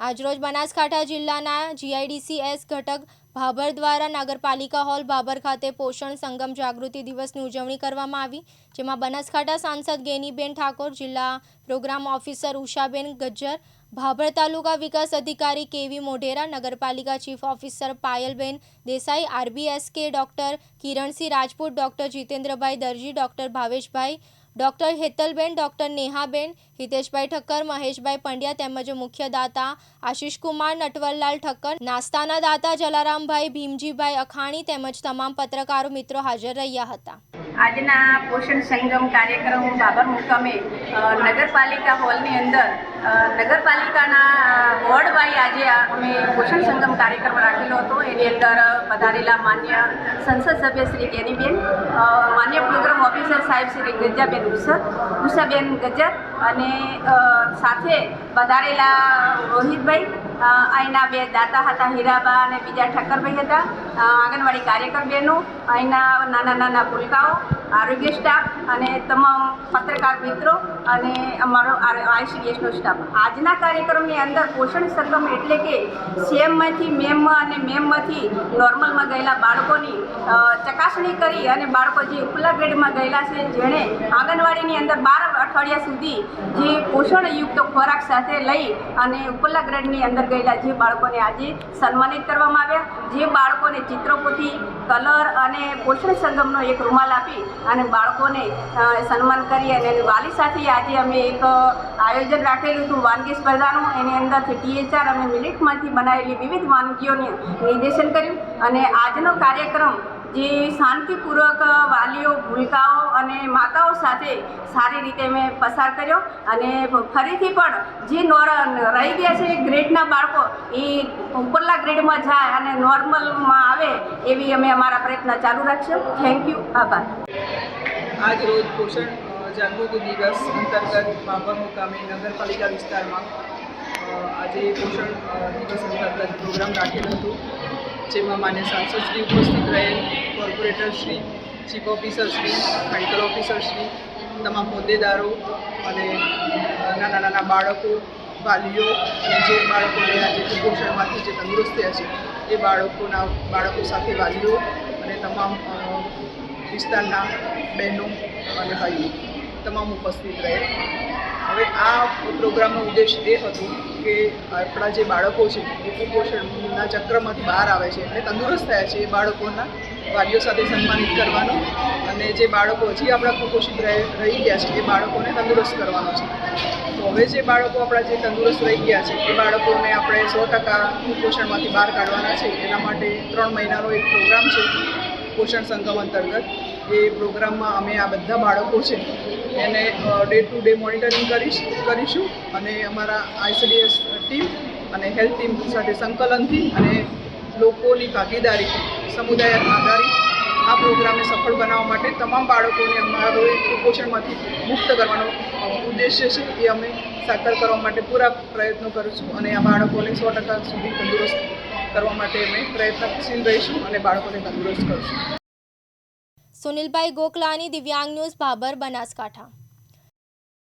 આજરોજ બનાસકાંઠા જિલ્લાના જીઆઈડીસીએસ ઘટક ભાભર દ્વારા નગરપાલિકા હોલ ભાભર ખાતે પોષણ સંગમ જાગૃતિ દિવસની ઉજવણી કરવામાં આવી, જેમાં બનાસકાંઠા સાંસદ ગેનીબેન ઠાકોર, જિલ્લા પ્રોગ્રામ ઓફિસર ઉષાબેન ગજ્જર, ભાભર તાલુકા વિકાસ અધિકારી કેવી મોઢેરા, નગરપાલિકા chief officer Payalben Desai, RBSK doctor Kiransinh Rajput, doctor Jitendrabhai Darji, doctor Bhaveshbhai doctor Hetalben, doctor Nehaben, Hiteshbhai Thakkar, Maheshbhai Pandya તેમજ મુખ્ય દાતા આશિષકુમાર નટવરલાલ ઠક્કર, નાસ્તાના દાતા જલારામભાઈ, ભીમજીભાઈ અખાણી તેમજ તમામ પત્રકારો મિત્રો હાજર રહ્યા હતા. આજના પોષણ સંગમ કાર્યક્રમ બાબર મુકામે નગરપાલિકા હોલની અંદર નગરપાલિકાના વોર્ડ આજે અમે પોષણ સંગમ કાર્યક્રમ રાખેલો હતો. એની અંદર પધારેલા માન્ય સંસદ સભ્ય શ્રી કેનીબેન માન્ય પ્રોગ્રામ ઓફિસર સાહેબ શ્રી ગજાબેન ઉષર ઉષાબેન ગજર અને સાથે પધારેલા રોહિતભાઈ અહીંના બે દાતા હતા, હીરાબા અને બીજા ઠક્કરભાઈ હતા. આંગણવાડી કાર્યકર બહેનો અહીંના નાના નાના ભૂલકાઓ, આરોગ્ય સ્ટાફ અને તમામ પત્રકાર મિત્રો અને અમારો આઈસીડીએસનો સ્ટાફ. આજના કાર્યક્રમની અંદર પોષણ સંગમ એટલે કે સીએમમાંથી મેમમાં અને મેમમાંથી નોર્મલમાં ગયેલા બાળકોની ચકાસણી કરી અને બાળકો જે ઉપલા ગ્રેડમાં ગયેલા છે, જેણે આંગણવાડીની અંદર બાર અઠવાડિયા સુધી જે પોષણયુક્ત ખોરાક સાથે લઈ અને ઉપલા ગ્રેડની અંદર ગયેલા જે બાળકોને આજે સન્માનિત કરવામાં આવ્યા. જે બાળકોને ચિત્રપોથી કલર અને પોષણ સંગમનો એક રૂમાલ આપી અને બાળકોને સન્માન કરી અને વાલી સાથે આજે અમે એક આયોજન રાખેલું હતું વાનગી સ્પર્ધાનું. એની અંદરથી ટીએચઆર અમે મિલિટમાંથી બનાવેલી વિવિધ વાનગીઓને નિર્દેશન કર્યું અને આજનો કાર્યક્રમ જે શાંતિપૂર્વક વાલીઓ, ભૂલકાઓ અને માતાઓ સાથે સારી રીતે મેં પસાર કર્યો અને ફરીથી પણ જે નોર રહી ગયા છે ગ્રેડના બાળકો, એ ઉપરલા ગ્રેડમાં જાય અને નોર્મલમાં આવે એવી અમે અમારા પ્રયત્ન ચાલુ રાખશું. થેન્ક યુ આભાર. આજ રોજ પોષણ જાગૃતિ દિવસ અંતર્ગત બાબર મુકામે નગરપાલિકા વિસ્તારમાં આજે પોષણ દિવસ અંતર્ગત પ્રોગ્રામ રાખેલ હતું. જેમાં માન્ય સાંસદશ્રી ઉપસ્થિત રહેલ કોર્પોરેટરશ્રી ચીફ ઓફિસરશ્રી મેડિકલ ઓફિસરશ્રી તમામ હોદ્દેદારો અને નાના નાના બાળકો, વાલીઓ અને જે બાળકોને આજે કુપોષણમાંથી જે તંદુરસ્ત થયા છે, એ બાળકોના, બાળકો સાથે વાલીઓ અને તમામ વિસ્તારના બહેનો અને ભાઈઓ, તમામ ઉપસ્થિત રહે. હવે આ પ્રોગ્રામનો ઉદ્દેશ એ હતો કે આપણા જે બાળકો છે, એ કુપોષણના ચક્રમાંથી બહાર આવે છે એટલે તંદુરસ્ત થયા છે એ બાળકોના વાલીઓ સાથે સન્માનિત કરવાનો અને જે બાળકો હજી આપણા કુપોષિત રહી ગયા છે, એ બાળકોને તંદુરસ્ત કરવાનો છે. તો હવે જે બાળકો આપણા જે તંદુરસ્ત રહી ગયા છે, એ બાળકોને આપણે સો ટકા કુપોષણમાંથી બહાર કાઢવાના છે. એના માટે ત્રણ મહિનાનો એક પ્રોગ્રામ છે પોષણ સંગમ અંતર્ગત. એ પ્રોગ્રામમાં અમે આ બધા બાળકો છે, એને ડે ટુ ડે મોનિટરિંગ કરીશ, કરીશું. અને અમારા આઈસીડીએસ ટીમ અને હેલ્થ ટીમ સાથે સંકલનથી અને લોકોની ભાગીદારી સમુદાય આધારિત આ પ્રોગ્રામને સફળ બનાવવા માટે તમામ બાળકોને અમારો કુપોષણમાંથી મુક્ત કરવાનો ઉદ્દેશ્ય છે એ અમે સાકાર કરવા માટે પૂરા પ્રયત્નો કરીશું અને આ બાળકોને સો ટકા સુધી તંદુરસ્ત કરવા માટે અમે પ્રયત્નશીલ રહીશું અને બાળકોને તંદુરસ્ત કરીશું. સુનિલભાઈ ગોકલાની દિવ્યાંગ ન્યૂઝ ભાબર બનાસકાંઠા.